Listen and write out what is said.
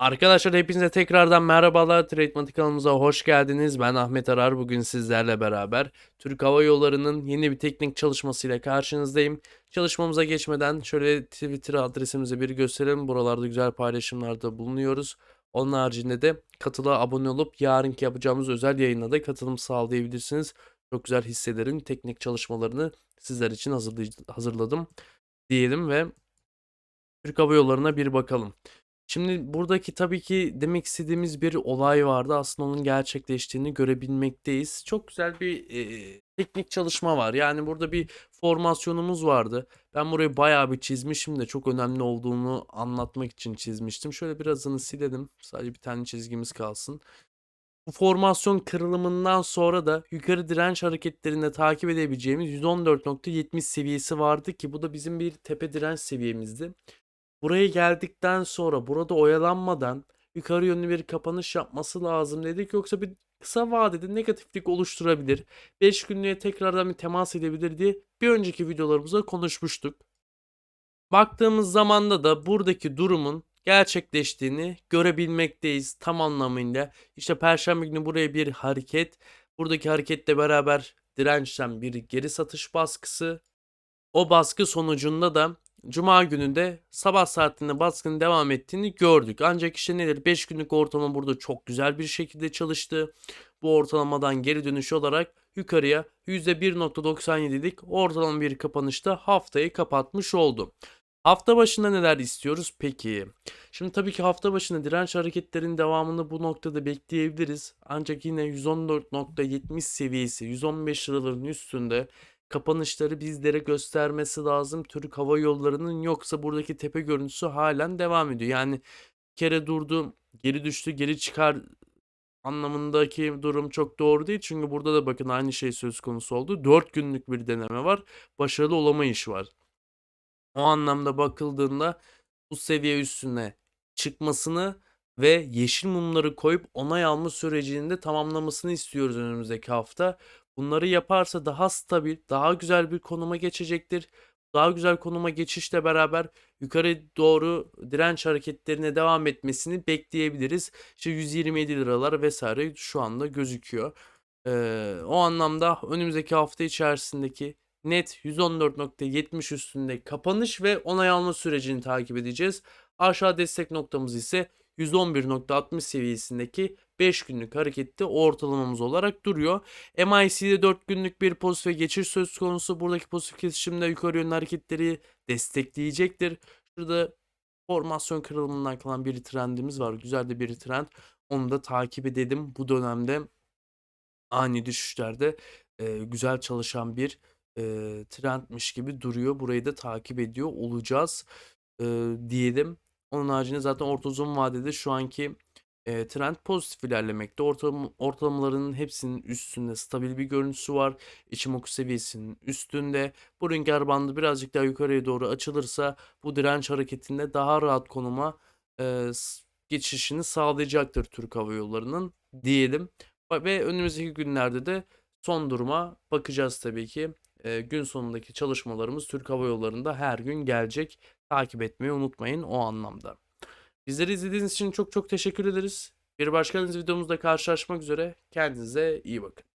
Arkadaşlar hepinize tekrardan merhabalar. Trademark kanalımıza hoş geldiniz. Ben Ahmet Arar. Bugün sizlerle beraber Türk Hava Yolları'nın yeni bir teknik çalışmasıyla karşınızdayım. Çalışmamıza geçmeden şöyle Twitter adresimizi bir gösterelim. Buralarda güzel paylaşımlarda bulunuyoruz. Onun haricinde de katıla abone olup yarınki yapacağımız özel yayına da katılım sağlayabilirsiniz. Çok güzel hisselerin teknik çalışmalarını sizler için hazırladım diyelim ve Türk Hava Yolları'na bir bakalım. Şimdi buradaki tabii ki demek istediğimiz bir olay vardı. Aslında onun gerçekleştiğini görebilmekteyiz. Çok güzel bir e, teknik çalışma var. Yani burada bir formasyonumuz vardı. Ben burayı bayağı bir çizmişim de çok önemli olduğunu anlatmak için çizmiştim. Şöyle birazını silelim. Sadece bir tane çizgimiz kalsın. Bu formasyon kırılımından sonra da yukarı direnç hareketlerinde takip edebileceğimiz 114.70 seviyesi vardı ki bu da bizim bir tepe direnç seviyemizdi. Buraya geldikten sonra burada oyalanmadan yukarı yönlü bir kapanış yapması lazım dedik. Yoksa bir kısa vadede negatiflik oluşturabilir. 5 günlüğe tekrardan bir temas edebilir diye bir önceki videolarımızda konuşmuştuk. Baktığımız zamanda da buradaki durumun gerçekleştiğini görebilmekteyiz tam anlamıyla. İşte Perşembe günü buraya bir hareket. Buradaki hareketle beraber dirençten bir geri satış baskısı. O baskı sonucunda da Cuma gününde sabah saatinde baskının devam ettiğini gördük. Ancak işte nedir? 5 günlük ortalama burada çok güzel bir şekilde çalıştı. Bu ortalamadan geri dönüş olarak yukarıya %1.97'lik ortalama bir kapanışta haftayı kapatmış oldu. Hafta başında neler istiyoruz peki? Şimdi tabii ki hafta başında direnç hareketlerinin devamını bu noktada bekleyebiliriz. Ancak yine 114.70 seviyesi 115 liraların üstünde kapanışları bizlere göstermesi lazım Türk Hava Yolları'nın yoksa buradaki tepe görüntüsü halen devam ediyor. Yani bir kere durdu, geri düştü, geri çıkar anlamındaki durum çok doğru değil. Çünkü burada da bakın aynı şey söz konusu oldu. 4 günlük bir deneme var. Başarılı olamayış var. O anlamda bakıldığında bu seviye üstüne çıkmasını ve yeşil mumları koyup onay alma sürecini de tamamlamasını istiyoruz önümüzdeki hafta. Bunları yaparsa daha stabil, daha güzel bir konuma geçecektir. Daha güzel konuma geçişle beraber yukarı doğru direnç hareketlerine devam etmesini bekleyebiliriz. İşte 127 liralar vesaire şu anda gözüküyor. Ee, o anlamda önümüzdeki hafta içerisindeki net 114.70 üstünde kapanış ve onay alma sürecini takip edeceğiz. Aşağı destek noktamız ise 111.60 seviyesindeki 5 günlük harekette ortalamamız olarak duruyor. MIC'de 4 günlük bir pozitif ve geçiş söz konusu. Buradaki pozitif kesişimde yukarı yönlü hareketleri destekleyecektir. Şurada formasyon kırılımından kalan bir trendimiz var. Güzel de bir trend. Onu da takip edelim. Bu dönemde ani düşüşlerde e, güzel çalışan bir e, trendmiş gibi duruyor. Burayı da takip ediyor olacağız e, diyelim. Onun haricinde zaten orta uzun vadede şu anki e, trend pozitif ilerlemekte. Ortalama, ortalamalarının hepsinin üstünde stabil bir görüntüsü var. İçimoku seviyesinin üstünde. Bu rüzgar bandı birazcık daha yukarıya doğru açılırsa bu direnç hareketinde daha rahat konuma e, geçişini sağlayacaktır Türk Hava Yolları'nın diyelim. Ve önümüzdeki günlerde de son duruma bakacağız tabii ki. E, gün sonundaki çalışmalarımız Türk Hava Yolları'nda her gün gelecek. Takip etmeyi unutmayın o anlamda. Bizleri izlediğiniz için çok çok teşekkür ederiz. Bir başka videomuzda karşılaşmak üzere. Kendinize iyi bakın.